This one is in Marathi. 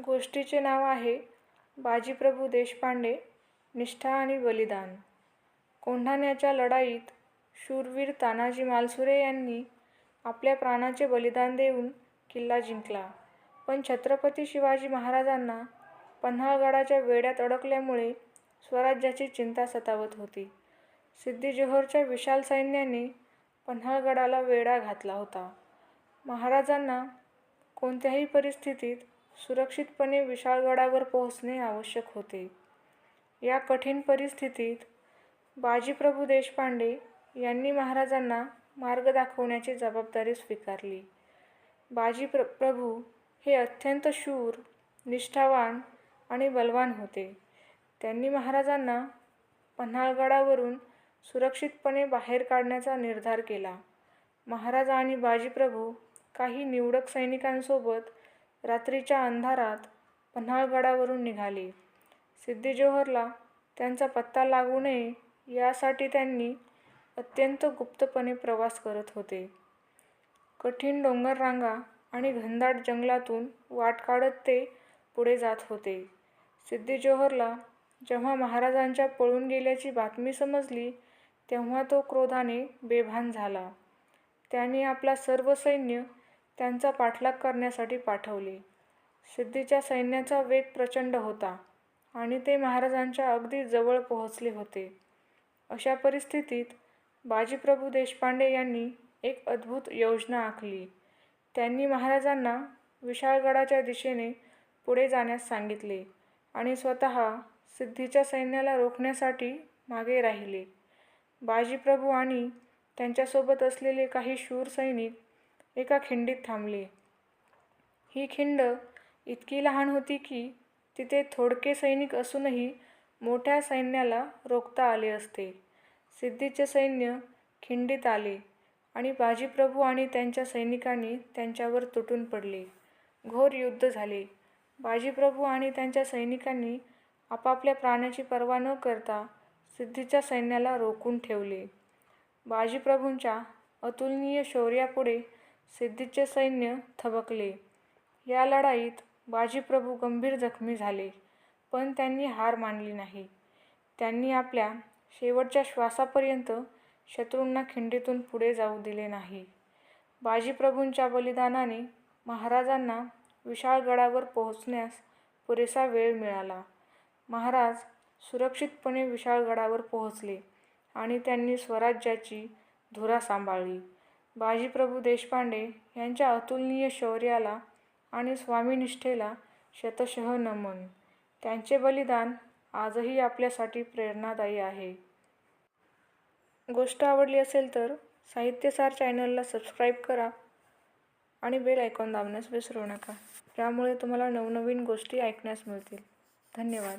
गोष्टीचे नाव आहे बाजीप्रभू देशपांडे निष्ठा आणि बलिदान. कोंढाण्याच्या लढाईत शूरवीर तानाजी मालसुरे यांनी आपल्या प्राणाचे बलिदान देऊन किल्ला जिंकला. पण छत्रपती शिवाजी महाराजांना पन्हाळगडाच्या वेढ्यात अडकल्यामुळे स्वराज्याची चिंता सतावत होती. सिद्धी जोहरच्या विशाल सैन्याने पन्हाळगडाला वेढा घातला होता. महाराजांना कोणत्याही परिस्थितीत सुरक्षितपणे विशाळगडावर पोहोचणे आवश्यक होते. या कठीण परिस्थितीत बाजीप्रभू देशपांडे यांनी महाराजांना मार्ग दाखवण्याची जबाबदारी स्वीकारली. बाजी प्र प्रभू हे अत्यंत शूर निष्ठावान आणि बलवान होते. त्यांनी महाराजांना पन्हाळगडावरून सुरक्षितपणे बाहेर काढण्याचा निर्धार केला. महाराज आणि बाजीप्रभू काही निवडक सैनिकांसोबत रात्रीच्या अंधारात पन्हाळगडावरून निघाले. सिद्दी जोहरला त्यांचा पत्ता लागू नये यासाठी त्यांनी अत्यंत गुप्तपणे प्रवास करत होते. कठीण डोंगररांगा आणि घनदाट जंगलातून वाट काढत ते पुढे जात होते. सिद्दी जोहरला जेव्हा महाराजांच्या पळून गेल्याची बातमी समजली तेव्हा तो क्रोधाने बेभान झाला. त्याने आपला सर्व सैन्य त्यांचा पाठलाग करण्यासाठी पाठवले. सिद्धीच्या सैन्याचा वेग प्रचंड होता आणि ते महाराजांच्या अगदी जवळ पोहोचले होते. अशा परिस्थितीत बाजीप्रभू देशपांडे यांनी एक अद्भुत योजना आखली. त्यांनी महाराजांना विशाळगडाच्या दिशेने पुढे जाण्यास सांगितले आणि स्वतः सिद्धीच्या सैन्याला रोखण्यासाठी मागे राहिले. बाजीप्रभू आणि त्यांच्यासोबत असलेले काही शूर सैनिक एका खिंडीत थांबले. ही खिंड इतकी लहान होती की तिथे थोडके सैनिक असूनही मोठ्या सैन्याला रोखता आले असते. सिद्धीचे सैन्य खिंडीत आले आणि बाजीप्रभू आणि त्यांच्या सैनिकांनी त्यांच्यावर तुटून पडले. घोर युद्ध झाले. बाजीप्रभू आणि त्यांच्या सैनिकांनी आपापल्या प्राण्याची पर्वा न करता सिद्धीच्या सैन्याला रोखून ठेवले. बाजीप्रभूंच्या अतुलनीय शौर्यापुढे सिद्धीचे सैन्य थबकले. या लढाईत बाजीप्रभू गंभीर जखमी झाले पण त्यांनी हार मानली नाही. त्यांनी आपल्या शेवटच्या श्वासापर्यंत शत्रूंना खिंडीतून पुढे जाऊ दिले नाही. बाजीप्रभूंच्या बलिदानाने महाराजांना विशाळगडावर पोहोचण्यास पुरेसा वेळ मिळाला. महाराज सुरक्षितपणे विशाळगडावर पोहोचले आणि त्यांनी स्वराज्याची धुरा सांभाळली. बाजीप्रभू देशपांडे यांच्या अतुलनीय शौर्याला आणि स्वामीनिष्ठेला शतशः नमन. त्यांचे बलिदान आजही आपल्यासाठी प्रेरणादायी आहे. गोष्ट आवडली असेल तर साहित्यसार चॅनलला सबस्क्राईब करा आणि बेल आयकॉन दाबण्यास विसरू नका. त्यामुळे तुम्हाला नवनवीन गोष्टी ऐकण्यास मिळतील. धन्यवाद.